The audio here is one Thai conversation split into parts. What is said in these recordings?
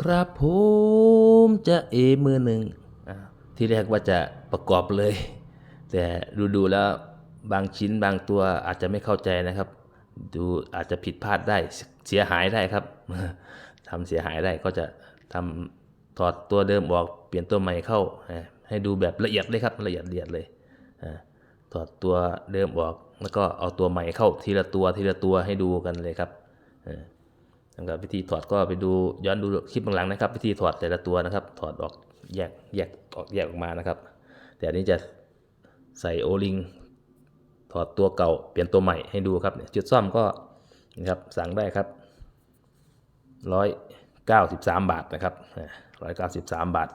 ครับผมจะเอมือหนึ่งที่แรกว่าจะประกอบเลย แต่ดูดูๆแล้วบางชิ้นบางตัวอาจจะไม่เข้าใจนะครับ ดูอาจจะผิดพลาดได้เสียหายได้ครับทำเสียหายได้ก็จะทำถอดตัวเดิมออกเปลี่ยนตัวใหม่เข้า ให้ดูแบบละเอียดเลยครับละเอียดละเอียดเลยถอดตัวเดิมออกแล้วก็เอาตัวใหม่เข้าทีละตัวทีละตัวให้ดูกันเลยครับ อ่ารับวิธีถอดก็ไปดูย้อนดูคลิปหลังนะครับ วิธีถอดแต่ละตัวนะครับ ถอดออกแยกแยกออกแยกออกมานะครับ แต่อันนี้จะใส่โอลิงถอดตัวเก่าเปลี่ยนตัวใหม่ให้ดูครับจุดซ่อมก็นะครับสั่งได้ครับร้อยเก้าสิบสามบาทนะครับร้อยเก้าสิบสามบาท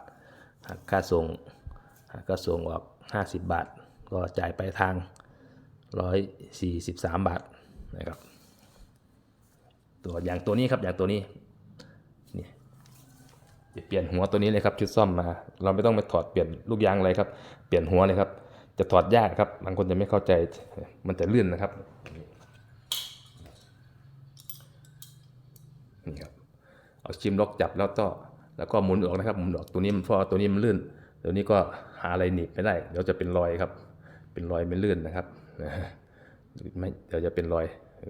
หักค่าส่งหักค่าส่งออกห้าสิบบาท ก็จ่ายไปทางร้อยสี่สิบสามบาทนะครับ ตัวอย่างตัวนี้ครับอย่างตัวนี้นี่เปลี่ยนหัวตัวนี้เลยครับชุดซ่อมมา เราไม่ต้องไปถอดเปลี่ยนลูกยางอะไรครับ เปลี่ยนหัวเลยครับ จะถอดยากครับบางคนจะไม่เข้าใจมันจะลื่นนะครับนี่ครับเอาชิมล็อกจับแล้วก็แล้วก็หมุนออกนะครับหมุนออกตัวนี้มันเพราะว่าตัวนี้มันลื่นเดี๋ยวนี้ก็หาอะไรหนีบไม่ได้เดี๋ยวจะเป็นรอยครับ เป็นรอยไม่ลื่นนะครับไม่เดี๋ยวจะเป็นรอย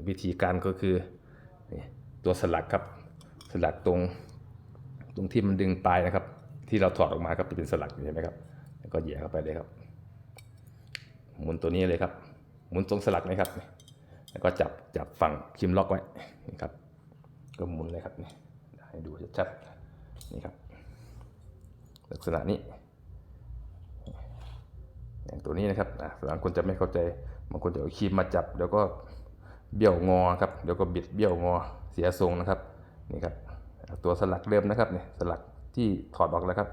วิธีการก็คือ ตัวสลักครับ สลักตรงตรงที่มันดึงปลายนะครับ ที่เราถอดออกมาครับจะเป็นสลักเห็นไหมครับ แล้วก็เหยียเข้าไปเลยครับ หมุนตัวนี้เลยครับ หมุนตรงสลักนะครับ แล้วก็จับจับฝั่งคิมล็อกไว้นี่ครับ ก็หมุนเลยครับนี่ให้ดูชัดๆนี่ครับ ลักษณะนี้อย่างตัวนี้นะครับอะบางคนจะไม่เข้าใจ บางคนจะเอาคีมมาจับ แล้วก็เบี้ยวงอครับเดี๋ยวก็บิดเบี้ยวงอ เสียทรงนะครับนี่ครับตัวสลักเดิมนะครับเนี่ยสลักที่ถอดออกแล้วครับ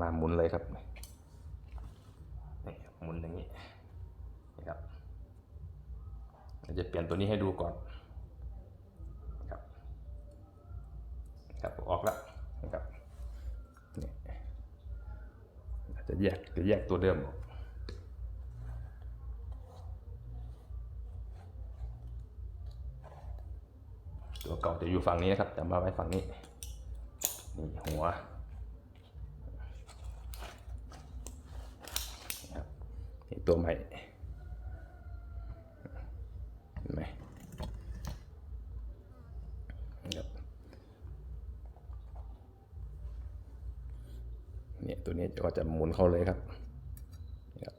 มาหมุนเลยครับนี่หมุนอย่างนี้นี่ครับเราจะเปลี่ยนตัวนี้ให้ดูก่อนครับครับออกแล้วนะครับนี่จะแยกจะแยกตัวเดิมออก ตัวเก่าจะอยู่ฝั่งนี้นะครับจะมาไว้ฝั่งนี้ นี่หัวนะครับนี่ตัวใหม่เห็นไหมนะครับเนี่ยตัวนี้ก็จะหมุนเข้าเลยครับนี่ครับ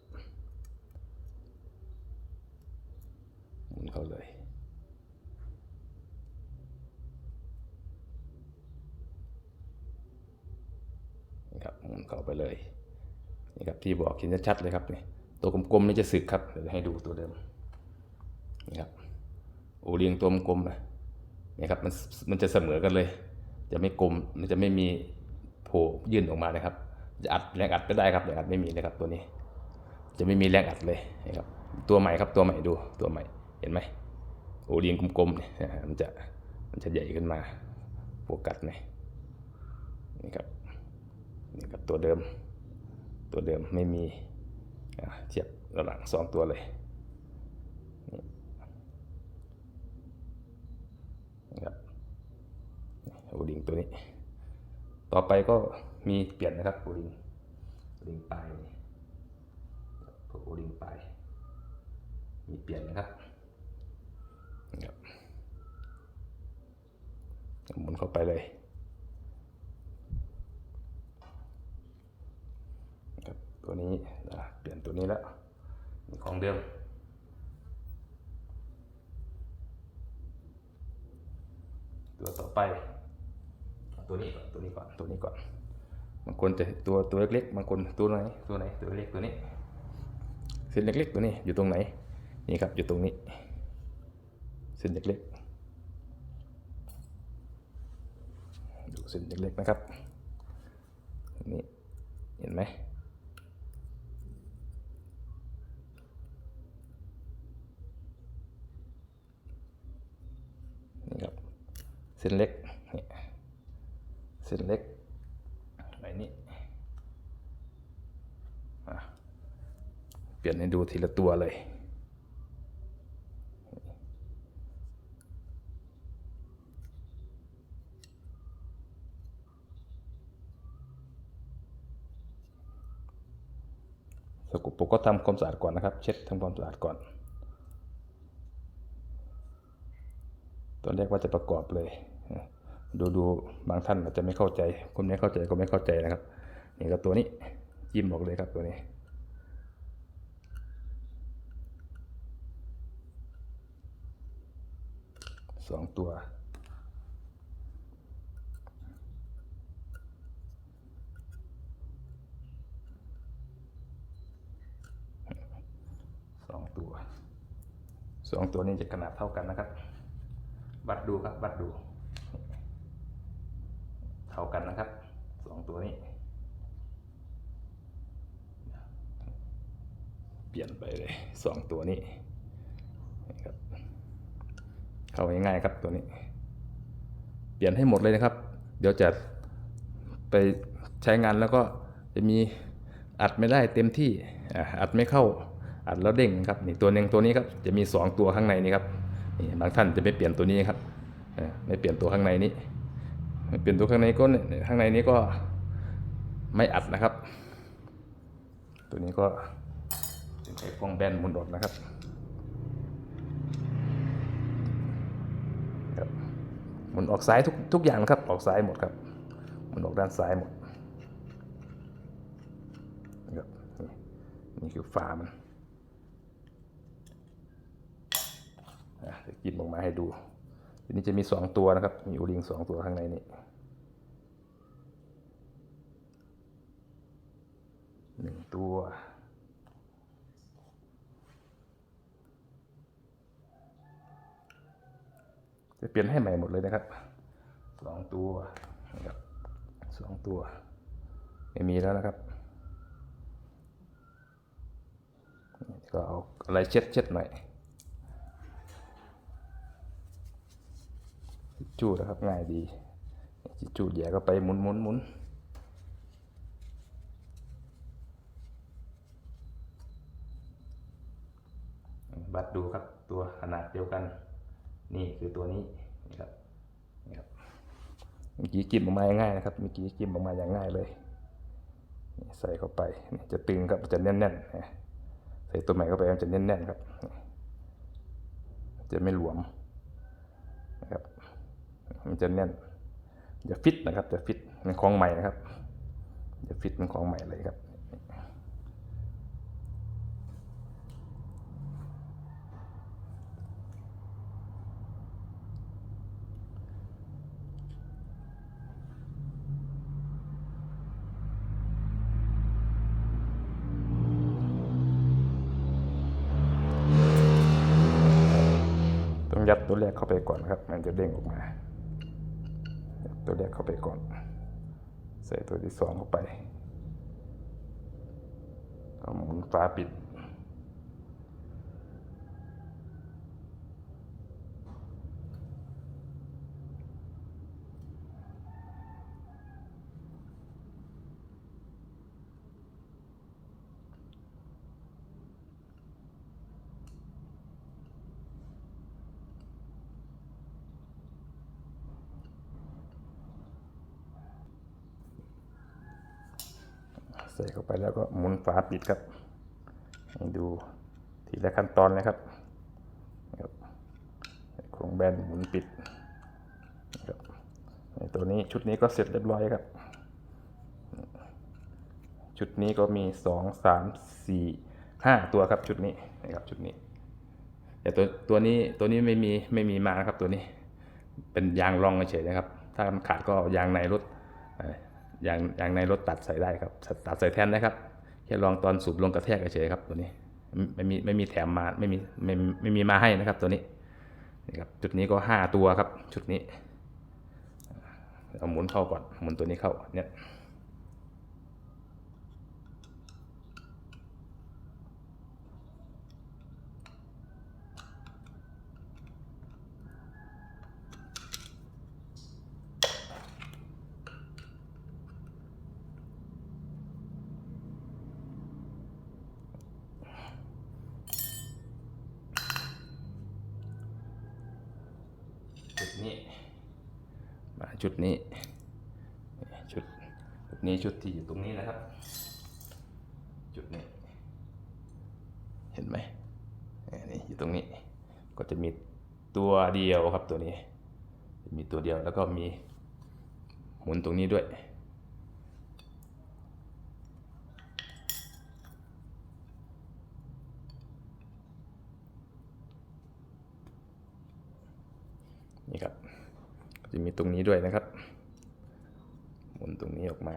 หมุนเข้าเลย นี่ครับหมุนเข้าไปเลยนี่ครับ ที่บอกเห็นชัดๆเลยครับนี่ตัวกลมๆนี่จะสึกครับเดี๋ยวให้ดูตัวเดิมนี่ครับโอเลียงตัวกลมนะนี่ครับมันมันจะเสมอกันเลย จะไม่กลมมันจะไม่มีโผล่ยื่นออกมานะครับ จะอัดแรงอัดไม่ได้ครับแรงอัดไม่มีนะครับตัวนี้ จะไม่มีแรงอัดเลยนะครับตัวใหม่ครับตัวใหม่ดูตัวใหม่เห็นไหมโอเลียงกลมๆเนี่ยมันจะมันจะใหญ่ขึ้นมาโฟกัสเนี่ยนี่ครับนี่ครับตัวเดิม ตัวเดิมไม่มีเทียบระหว่างสองตัวเลยนะครับโอลิงตัวนี้ ต่อไปก็มีเปลี่ยนนะครับโอลิงโอลิงปลายพวกโอลิงปลายมีเปลี่ยนนะครับนะครับหมุนเข้าไปเลย นี้อะเปลี่ยนตัวนี้แล้วนี่ของเดิมตัวต่อไป ตัวนี้ก่อนตัวนี้ก่อนตัวนี้ก่อนบางคนจะตัวตัวเล็กๆบางคนตัวไหนตัวไหนตัวเล็กตัวนี้เส้นเล็กๆตัวนี้อยู่ตรงไหนนี่ครับอยู่ตรงนี้เส้นเล็กๆดูเส้นเล็กๆนะครับนี่เห็นไหม นี่ครับเส้นเล็กนี่เส้นเล็กอะไรนี้เปลี่ยนให้ดูทีละตัวเลยสกปรก็ทำความสะอาดก่อนนะครับ เช็ดทำความสะอาดก่อน ตอนแรกว่าจะประกอบเลย ดูดูบางท่านอาจจะไม่เข้าใจ คนไม่เข้าใจก็ไม่เข้าใจนะครับ นี่ก็ตัวนี้ยิ้มบอกเลยครับตัวนี้สองตัวสองตัวสองตัวนี้จะขนาดเท่ากันนะครับ วัดดูครับวัดดู เท่ากันนะครับสองตัวนี้ เปลี่ยนไปเลยสองตัวนี้ครับเข้าง่ายๆครับตัวนี้ เปลี่ยนให้หมดเลยนะครับ เดี๋ยวจะไปใช้งานแล้วก็จะมีอัดไม่ได้เต็มที่อัดไม่เข้าอัดแล้วเด้งครับนี่ตัวหนึ่งตัวนี้ครับจะมี 2 ตัวข้างในนี้ครับ นี่บางท่านจะไม่เปลี่ยนตัวนี้ครับไม่เปลี่ยนตัวข้างในนี้ไม่เปลี่ยนตัวข้างในก็ข้างในนี้ก็ไม่อัดนะครับ ตัวนี้ก็เป็นไอ้กล้องแบนมุนอดนะครับหมุนออกซ้ายทุกทุกอย่างนะครับ ออกซ้ายหมดครับหมุนออกด้านซ้ายหมดครับนี่คือฝามัน อะจะกินออกมาให้ดูทีนี้จะมีสองตัวนะครับ มีอูริงสองตัวข้างในนี้หนึ่งตัวจะเปลี่ยนให้ใหม่หมดเลยนะครับสองตัวนะครับสองตัว ไม่มีแล้วนะครับก็เอาอะไรเช็ดเช็ดหน่อย จู้นะครับง่ายดีจู้แย่ก็ไปหมุนหมุนหมุนบัดดูครับตัวขนาดเดียวกัน นี่คือตัวนี้นี่ครับนี่ครับเมื่อกี้จิ้มออกมาง่ายนะครับเมื่อกี้จิ้มออกมาอย่างง่ายเลย ใส่เข้าไปจะตึงครับจะแน่นๆนะใส่ตัวใหม่เข้าไปมันจะแน่นๆครับ จะไม่หลวม มันจะแน่นจะฟิตนะครับจะฟิตเป็นของใหม่นะครับจะฟิตเป็นของใหม่เลยครับต้องยัดตัวแรกเข้าไปก่อนครับ มันจะเด้งออกมา ตัวแรกเข้าไปก่อน ใส่ตัวที่สองเข้าไปเอาหมุนฝาปิด ใส่เข้าไปแล้วก็หมุนฝาปิดครับให้ดูทีละขั้นตอนนะครับครับโครงแบนหมุนปิดนะครับตัวนี้ชุดนี้ก็เสร็จเรียบร้อยครับ ชุดนี้ก็มีสองสามสี่ห้าตัวครับชุดนี้นะครับชุดนี้ แต่ตัวตัวนี้ตัวนี้ไม่มีไม่มีมานะครับตัวนี้ เป็นยางรองเฉยนะครับ ถ้ามันขาดก็ยางในรถ อ่อยางยางในรถตัดใส่ได้ครับ ตัดใส่แทนนะครับ แค่ลองตอนสูบลงกระแทกเฉยครับตัวนี้ไม่ไม่มีไม่มีแถมมาไม่มีไม่ไม่มีมาให้นะครับตัวนี้นี่ครับจุดนี้ก็ห้าตัวครับ ชุดนี้เอาหมุนเข้าก่อนหมุนตัวนี้เข้าเนี่ย จุดนี้ มาจุดนี้ จุดชุดนี้จุดที่อยู่ตรงนี้นะครับ จุดนี้ เห็นไหมนี่อยู่ตรงนี้ ก็จะมีตัวเดียวครับตัวนี้ มีตัวเดียวแล้วก็มีหมุนตรงนี้ด้วย นี่ครับจะมีตรงนี้ด้วยนะครับหมุนตรงนี้ออกมา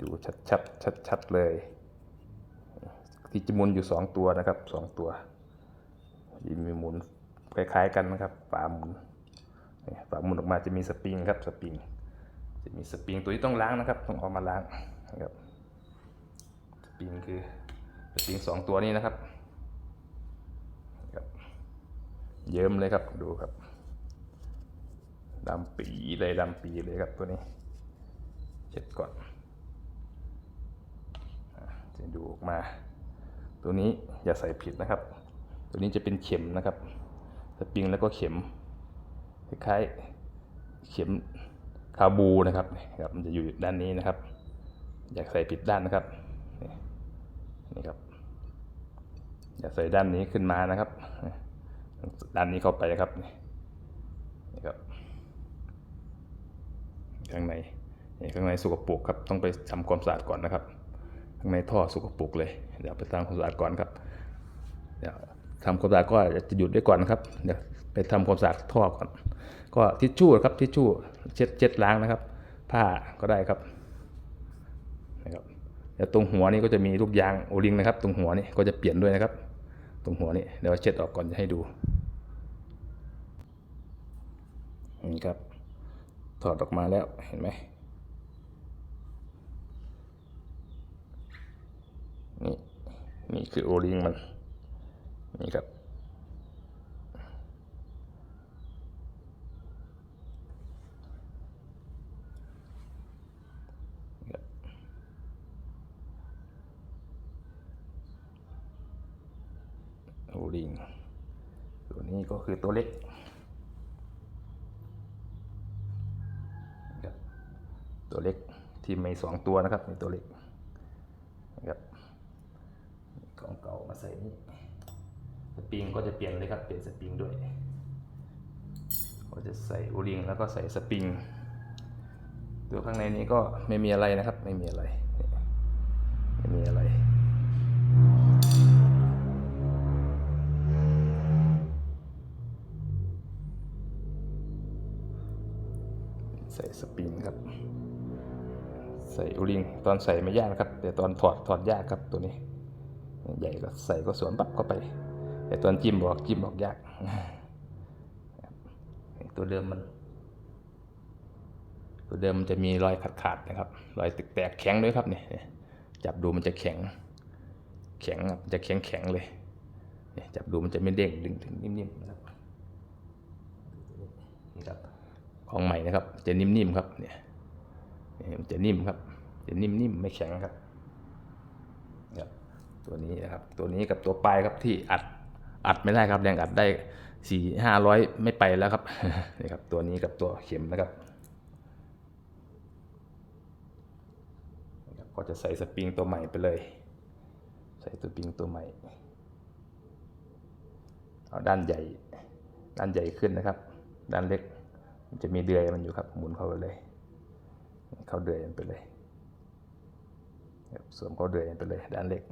ดูชัดๆชัดๆเลย ที่จะหมุนอยู่สองตัวนะครับสองตัวที่มีหมุนคล้ายๆกันนะครับฝาหมุนนี่ฝาหมุนออกมาจะมีสปริงครับสปริงจะมีสปริงตัวที่ต้องล้างนะครับต้องเอามาล้างนะครับสปริงคือสปริงสองตัวนี้นะครับ เยิ้มเลยครับดูครับดำปีเลยดำปีเลยครับตัวนี้เช็ดก่อนจะดูออกมา ตัวนี้อย่าใส่ผิดนะครับ ตัวนี้จะเป็นเข็มนะครับสปริงแล้วก็เข็มคล้ายๆเข็มคาบูนะครับนะครับ มันจะอยู่ด้านนี้นะครับ อยากใส่ผิดด้านนะครับนี่นี่ครับ อย่าใส่ด้านนี้ขึ้นมานะครับ ด้านนี้เข้าไปครับนี่ครับข้างในนี่ข้างในสกปรกครับต้องไปทำความสะอาดก่อนนะครับ ข้างในท่อสกปรกเลยเดี๋ยวไปทำความสะอาดก่อนครับเดี๋ยวทำความสะอาดก็จะหยุดได้ก่อนนะครับเดี๋ยวไปทำความสะอาดท่อก่อน ก็ทิชชู่ครับทิชชู่เช็ดเช็ดล้างนะครับ ผ้าก็ได้ครับนะครับแล้วตรงหัวนี่ก็จะมีลูกยางโอลิงนะครับ ตรงหัวนี่ก็จะเปลี่ยนด้วยนะครับ ตรงหัวนี่เดี๋ยวเช็ดออกก่อนจะให้ดูนี่ครับ ถอดออกมาแล้วเห็นไหมนี่นี่คือโอลิงมันนี่ครับ โอลิงตัวนี้ก็ คือตัวเล็กตัวเล็กที่มีสองตัวนะครับมีตัวเล็กนะครับของเก่ามาใส่นี่สปริงก็จะเปลี่ยนเลยครับเปลี่ยนสปริงด้วยก็จะใส่โอลิงแล้วก็ใส่สปริงตัวข้างในนี้ก็ไม่มีอะไรนะครับ ไม่มีอะไรนี่ ใส่โอลิง ตอนใส่ไม่ยากนะครับ แต่ตอนถอดถอดยากครับตัวนี้ ใหญ่ก็ใส่ก็สวมปั๊บเข้าไป แต่ตอนจิ้มบอกจิ้มบอกยาก ตัวเดิมมัน ตัวเดิมมันจะมีรอยขาดขาดๆนะครับ รอยตึกแตกแข็งด้วยครับเนี่ยจับดูมันจะแข็ง แข็งครับมันจะแข็งแข็งเลยจับดูมันจะไม่เด้งดึงถึงนิ่มๆนะครับนี่ครับของใหม่นะครับ จะนิ่มๆครับนี่ยเนี่ยมันจะนิ่มครับ จะนิ่มๆไม่แข็งครับตัวนี้นะครับตัวนี้กับตัวปลายครับที่อัดอัดไม่ได้ครับแรงอัดได้สี่ห้าร้อยไม่ไปแล้วครับนี่ครับ ตัวนี้กับตัวเข็มนะครับก็จะใส่สปริงตัวใหม่ไปเลย ใส่สปริงตัวใหม่เอาด้านใหญ่ ด้านใหญ่ขึ้นนะครับ ด้านเล็กมันจะมีเดือยมันอยู่ครับ หมุนเข้าไปเลย เข้าเดือยมันไปเลย สวมเข้าเดือยมันไปเลยด้านเล็ก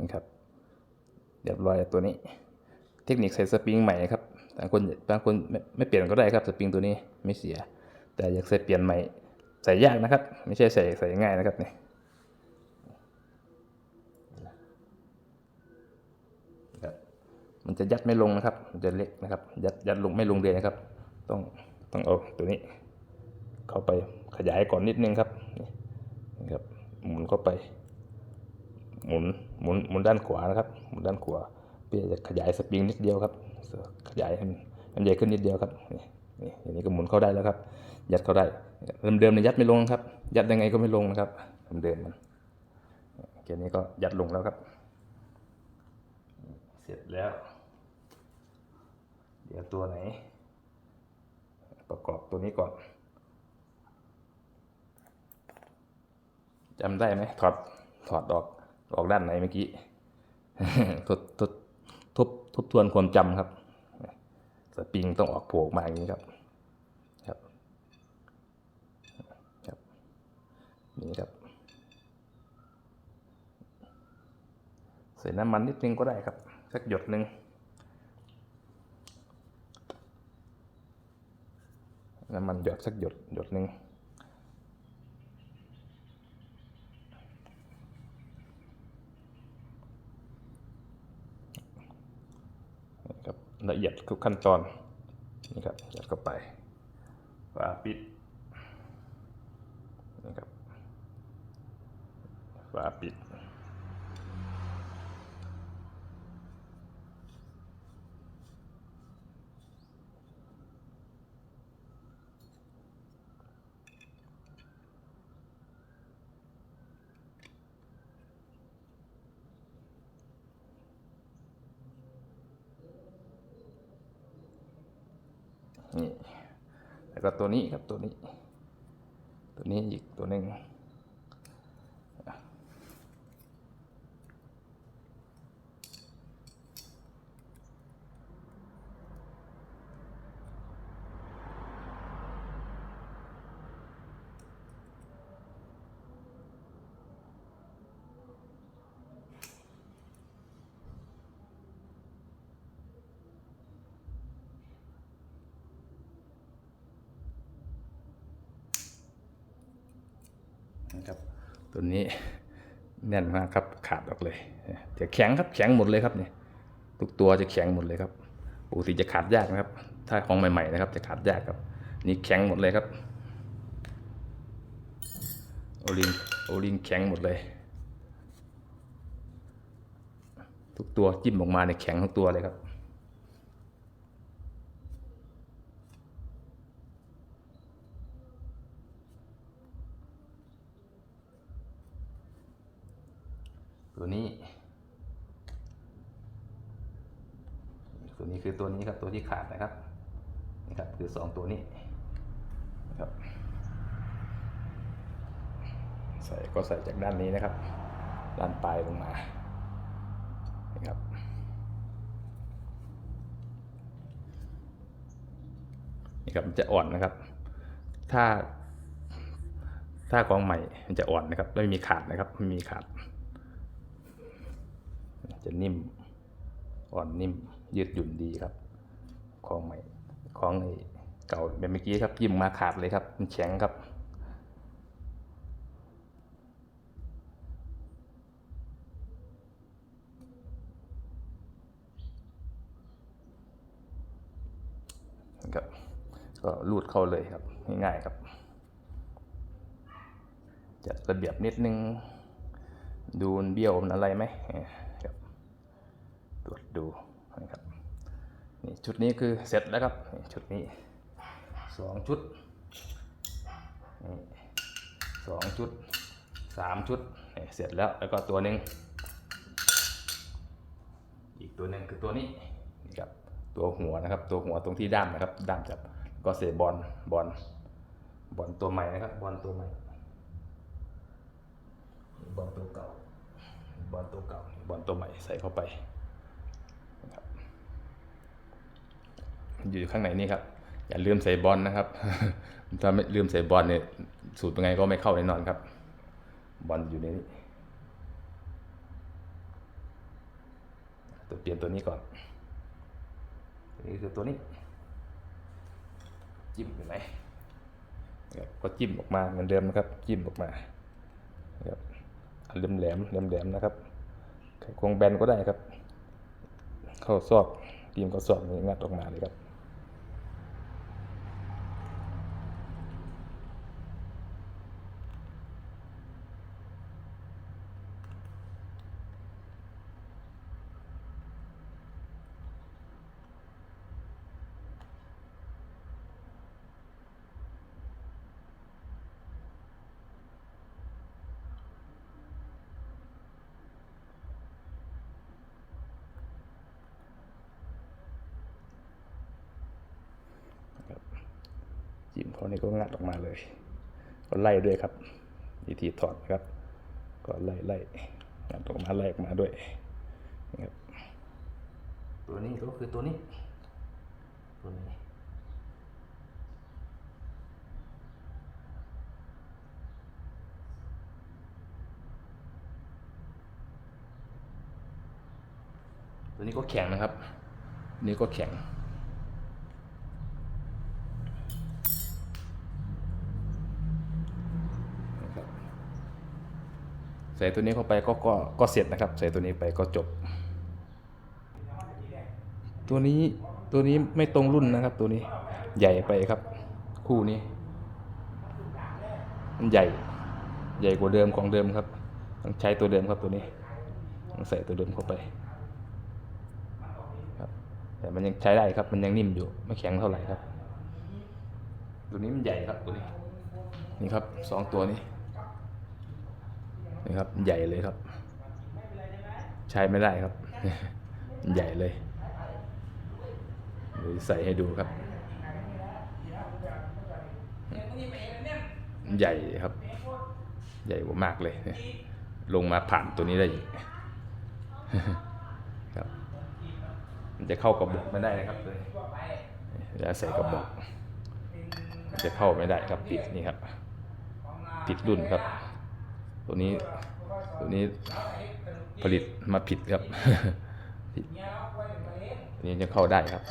นี่ครับเรียบร้อยตัวนี้ เทคนิคใส่สปริงใหม่ครับ บางคนบางคนไม่ไม่เปลี่ยนก็ได้ครับสปริงตัวนี้ไม่เสีย แต่อยากใส่เปลี่ยนใหม่ใส่ยากนะครับ ไม่ใช่ใส่ใส่ง่ายนะครับนี่มันจะยัดไม่ลงนะครับ มันจะเล็กนะครับ ยัดยัดลงไม่ลงเลยนะครับ ต้องต้องเอาตัวนี้ เข้าไปขยายก่อนนิดนึงครับนี่นี่ครับ หมุนเข้าไป หมุนหมุนหมุนด้านขวานะครับ หมุนด้านขวาเพื่อจะขยายสปริงนิดเดียวครับ ขยายให้มันใหญ่ขึ้นนิดเดียวครับนี่อย่างนี้ก็หมุนเข้าได้แล้วครับ ยัดเข้าได้เดิมๆเนี่ยยัดไม่ลงครับ ยัดยังไงก็ไม่ลงนะครับเดิมๆมันแค่นี้ก็ยัดลงแล้วครับ เสร็จแล้ว เดี๋ยวตัวไหน ประกอบตัวนี้ก่อนจำได้ไหมถอดถอดออกออกด้านไหนเมื่อกี้ทดทด ทบทบทวนความจำครับ สปริงต้องออกโผล่ออกมาอย่างนี้ครับครับครับนี่ครับใส่น้ำมันนิดนึงก็ได้ครับ สักหยดหนึ่งน้ำมันหยดสักหยดหยดหนึ่งนี่ครับ ละเอียดทุกขั้นตอนนี่ครับยัดเข้าไปฝาปิดนี่ครับฝาปิด นี่แล้วก็ ตัวนี้ครับตัวนี้ ตัวนี้อีกตัวหนึ่ง นะครับตัวนี้แน่นมากครับขาดออกเลยจะแข็งครับแข็งหมดเลยครับเนี่ยทุกตัวจะแข็งหมดเลยครับปกติจะขาดยากนะครับ ถ้าของใหม่ๆนะครับ จะขาดยากครับ นี่แข็งหมดเลยครับโอลิงโอลิงแข็งหมดเลย ทุกตัวจิ้มออกมาเนี่ยแข็งทุกตัวเลยครับ ตัวนี้ ตัวนี้คือตัวนี้ครับตัวที่ขาดนะครับนี่ครับคือสองตัวนี้นะครับใส่ก็ใส่จากด้านนี้นะครับด้านปลายลงมานี่ครับนี่ครับมันจะอ่อนนะครับ ถ้า ถ้ากองใหม่มันจะอ่อนนะครับไม่มีขาดนะครับไม่มีขาด จะนิ่มอ่อนนิ่มยืดหยุ่นดีครับ ของใหม่ของไอ้เก่าแบบเมื่อกี้ครับยิ้มมาขาดเลยครับมันแข็งครับ ครับ ก็รูดเข้าเลยครับง่ายๆครับ จัดระเบียบนิดนึง ดูนเบี้ยวมันอะไรไหม ตรวจดูนะครับนี่ชุดนี้คือเสร็จแล้วครับนี่ชุดนี้สองชุดนี่สองชุดสามชุดเสร็จแล้วแล้วก็ตัวหนึ่งอีกตัวหนึ่งคือตัวนี้นี่ครับตัวหัวนะครับ ตัวหัวตรงที่ด้ามนะครับด้ามจับก็เสบอลบอลบอลตัวใหม่นะครับบอลตัวใหม่บอลตัวเก่าบอลตัวเก่าบอลตัวใหม่ใส่เข้าไปนะครับ อยู่ข้างในนี่ครับ อย่าลืมใส่บอลนะครับ ถ้าไม่ลืมใส่บอลเนี่ยสูตรเป็นไงก็ไม่เข้าแน่นอนครับ บอลอยู่ในนี้ตัวเปลี่ยนตัวนี้ก่อนตัวนี้คือตัวนี้ จิ้มอยู่ไหนก็จิ้มออกมาเหมือนเดิมนะครับ จิ้มออกมาครับแหลมแหลมแหลมแหลมนะครับควงแบนก็ได้ครับ เข้าซอกทีมก็ซอกนี่งัดออกมาเลยครับ พอนี้ก็งัดออกมาเลย ก็ไล่ด้วยครับวิธีถอดนะครับ ก็ไล่ไล่งัดออกมาไล่ออกมาด้วยนะครับตัวนี้ก็คือตัวนี้ตัวนี้ตัวนี้ก็แข็งนะครับ นี่ก็แข็ง ใส่ตัวนี้เข้าไปก็ก็ก็เสร็จนะครับ ใส่ตัวนี้ไปก็จบ ตัวนี้ตัวนี้ไม่ตรงรุ่นนะครับ ตัวนี้ใหญ่ไปครับ คู่นี้มันใหญ่ ใหญ่กว่าเดิมของเดิมครับต้องใช้ตัวเดิมครับตัวนี้ต้องใส่ตัวเดิมเข้าไปครับแต่มันยังใช้ได้ครับ มันยังนิ่มอยู่ไม่แข็งเท่าไหร่ครับ ตัวนี้มันใหญ่ครับตัวนี้ นี่ครับสองตัวนี้ นี่ครับ ใหญ่เลยครับ ใช้ไม่ได้ครับ ใหญ่เลยเดี๋ยวใส่ให้ดูครับ ใหญ่ครับ ใหญ่กว่ามากเลย ลงมาผ่านตัวนี้ได้อีกครับ มันจะเข้ากับบอกไม่ได้นะครับเลยจะใส่กระบอกมันจะเข้าไม่ได้ครับปิดนี่ครับผิดรุ่นครับ ตัวนี้ตัวนี้ผลิตมาผิดครับผิดนนี้จะเข้าได้ครับ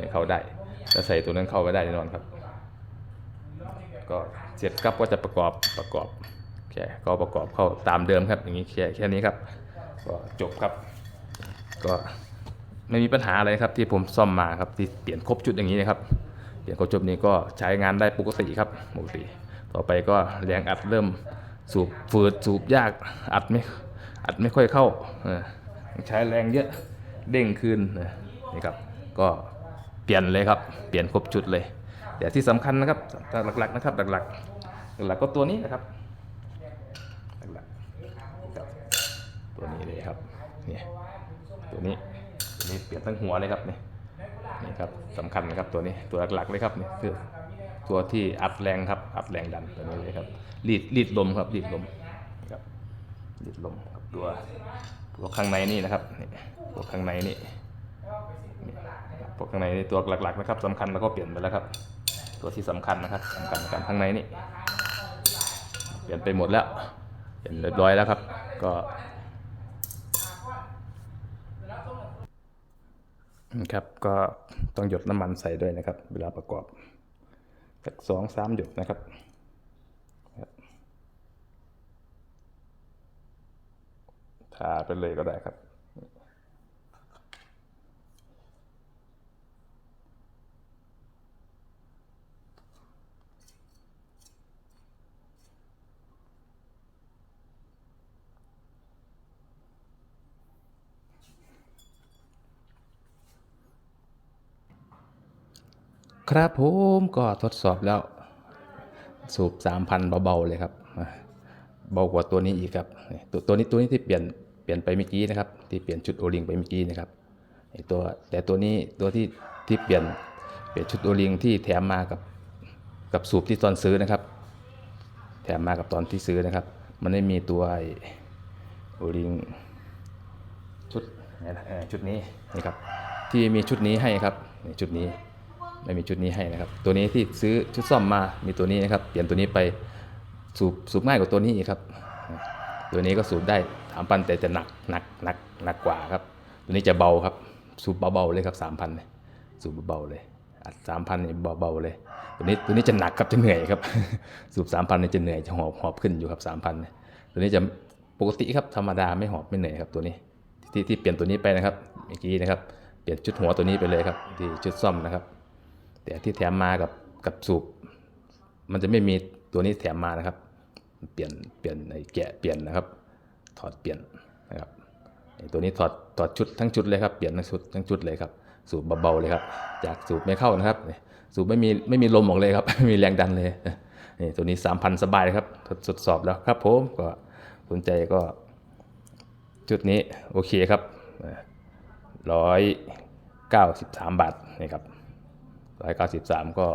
จะเข้าได้ถ้าใส่ตัวนั้นเข้าไม่ได้แน่นอนครับ ก็เสร็จครับก็จะประกอบประกอบแค่ก็ประกอบเข้าตามเดิมครับ อย่างนี้แค่แค่นี้ครับ ก็จบครับ ก็ไม่มีปัญหาอะไรครับ ที่ผมซ่อมมาครับที่เปลี่ยนครบชุดอย่างนี้นะครับเปลี่ยนครบชุดนี้ก็ใช้งานได้ปกติครับปกติต่อไปก็แรงอัดเริ่ม สูบฝืดสูบยากอัดไม่อัดไม่ค่อยเข้าใช้แรงเยอะเด้งคืนนี่ครับก็เปลี่ยนเลยครับเปลี่ยนครบชุดเลยแต่ที่สำคัญนะครับหลักๆนะครับหลักๆหลักๆก็ตัวนี้นะครับหลักๆตัวนี้เลยครับเนี่ยตัวนี้ตัวนี้เปลี่ยนทั้งหัวเลยครับนี่นี่ครับสำคัญนะครับตัวนี้ตัวหลักๆเลยครับนี่คือ ตัวที่อัดแรงครับ อัดแรงดันตัวนี้เลยครับรีดรีดลมครับรีดลมครับรีดลมครับตัวตัวข้างในนี่นะครับตัวข้างในนี่พวกข้างในนี่ตัวหลักๆนะครับสำคัญแล้วก็เปลี่ยนไปแล้วครับ ตัวที่สำคัญนะครับสำคัญกันข้างในนี่เปลี่ยนไปหมดแล้วเปลี่ยนเรียบร้อยแล้วครับ ก็ครับก็ต้องหยดน้ำมันใส่ด้วยนะครับ เวลาประกอบ สักสองสามหยดนะครับครับทาไปเลยก็ได้ครับ ครับผมก็ทดสอบแล้ว สูบ3,000เบาๆเลยครับเบากว่าตัวนี้อีกครับตัวตัวนี้ตัวนี้ที่เปลี่ยนเปลี่ยนไปเมื่อกี้นะครับ ที่เปลี่ยนชุดโอลิงไปเมื่อกี้นะครับตัวแต่ตัวนี้ตัวที่ที่เปลี่ยนเปลี่ยนชุดโอลิงที่แถมมากับกับสูบที่ตอนซื้อนะครับ แถมมากับตอนที่ซื้อนะครับ มันไม่มีตัวโอลิงชุดชุดนี้นี่ครับที่มีชุดนี้ให้ครับชุดนี้ ไม่มีชุดนี้ให้นะครับ ตัวนี้ที่ซื้อชุดซ่อมมา มีตัวนี้นะครับ เปลี่ยนตัวนี้ไปสูบสูบง่ายกว่าตัวนี้อีกครับ ตัวนี้ก็สูบได้สามพันแต่จะหนักหนักหนักหนักกว่าครับ ตัวนี้จะเบาครับ สูบเบาๆเลยครับสามพันสูบเบาๆเลยอัดสามพันนี่เบาๆเลย ตัวนี้ตัวนี้จะหนักครับจะเหนื่อยครับ สูบสามพันนี่จะเหนื่อยจะหอบหอบขึ้นอยู่ครับสามพันตัวนี้จะปกติครับธรรมดาไม่หอบไม่เหนื่อยครับตัวนี้ที่ที่เปลี่ยนตัวนี้ไปนะครับเมื่อกี้นะครับเปลี่ยนชุดหัวตัวนี้ไปเลยครับที่ชุดซ่อมนะครับ แต่ที่แถมมากับกับสูบมันจะไม่มีตัวนี้แถมมานะครับ เปลี่ยนเปลี่ยนไอ้แกะเปลี่ยนนะครับ ถอดเปลี่ยนนะครับตัวนี้ถอดถอดชุดทั้งชุดเลยครับเปลี่ยนทั้งชุดทั้งชุดเลยครับ สูบเบาๆเลยครับ จากสูบไม่เข้านะครับ สูบไม่มีไม่มีลมออกเลยครับไม่มีแรงดันเลยนี่ตัวนี้ 3,000 สบายเลยครับทดสอบแล้วครับผมก็สนใจก็ชุดนี้โอเคครับร้อยเก้าสิบสามบาทนี่ครับ ร้อยเก้าสิบสามก็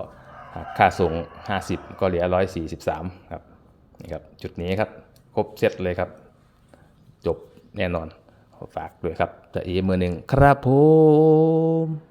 ค่าส่ง 50 ก็เหลือ 143 ครับนี่ครับจุดนี้ครับ ครบเซตเลยครับ จบแน่นอนฝากด้วยครับจะเอมือหนึ่งครับผม